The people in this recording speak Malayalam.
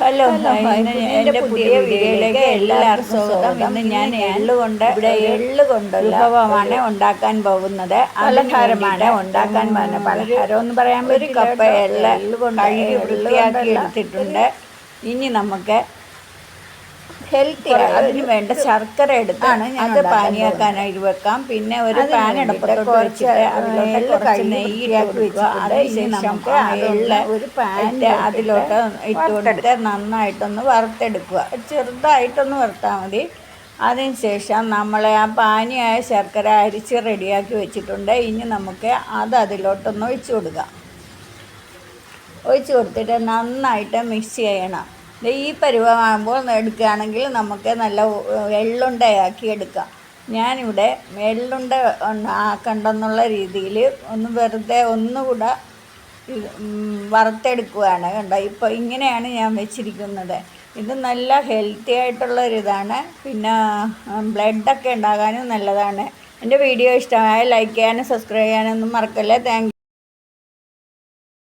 ഹലോ എന്റെ പുതിയ വീഡിയോയിലേക്ക് എല്ലാവർക്കും സ്വാഗതം. ഇന്ന് ഞാൻ എള്ള് കൊണ്ട് ഇവിടെ എള്ള് കൊണ്ട് വിഭവമാണ് ഉണ്ടാക്കാൻ പോകുന്നത്. പലഹാരമാണ്. ഉണ്ടാക്കാൻ പോകുന്നത് പലഹാരം എന്ന് പറയാൻ ഒരു കപ്പ് എള്ള് കഴുകി വൃത്തിയാക്കി എടുത്തിട്ടുണ്ട് ഇനി നമുക്ക് ഹെൽത്തി അതിന് വേണ്ട ശർക്കര എടുത്താണ് അത് പാനിയാക്കാനായിട്ട് വെക്കാം. പിന്നെ ഒരു പാൻ എടുപ്പത്തോട്ട് വെച്ചിട്ട് അതിലോട്ട് നെയ്യിലാക്കി വെക്കുക നമുക്ക് എള്ള് ഒരു പാന്റെ അതിലോട്ട് ഇട്ട് നന്നായിട്ടൊന്ന് വറുത്തെടുക്കുക. ചെറുതായിട്ടൊന്ന് വറുത്താൽ മതി. അതിനുശേഷം നമ്മൾ ആ പാനിയായ ശർക്കര അരിച്ച് റെഡിയാക്കി വെച്ചിട്ടുണ്ട്. ഇനി നമുക്ക് അത് അതിലോട്ടൊന്ന് ഒഴിച്ചു കൊടുക്കാം. ഒഴിച്ചു കൊടുത്തിട്ട് നന്നായിട്ട് മിക്സ് ചെയ്യണം. ഈ പരുവമാകുമ്പോൾ എടുക്കുകയാണെങ്കിൽ നമുക്ക് നല്ല എള്ളുണ്ടയാക്കി എടുക്കാം. ഞാനിവിടെ എള്ളുണ്ട ആക്കണ്ടെന്നുള്ള രീതിയിൽ ഒന്ന് വെറുതെ ഒന്നുകൂടെ വറുത്തെടുക്കുകയാണ് കണ്ടോ? ഇപ്പോൾ ഇങ്ങനെയാണ് ഞാൻ വെച്ചിരിക്കുന്നത്. ഇത് നല്ല ഹെൽത്തി ആയിട്ടുള്ളൊരിതാണ്. പിന്നെ ബ്ലഡൊക്കെ ഉണ്ടാകാനും നല്ലതാണ്. എന്റെ വീഡിയോ ഇഷ്ടമായ ലൈക്ക് ചെയ്യാനും സബ്സ്ക്രൈബ് ചെയ്യാനൊന്നും മറക്കല്ലേ. താങ്ക്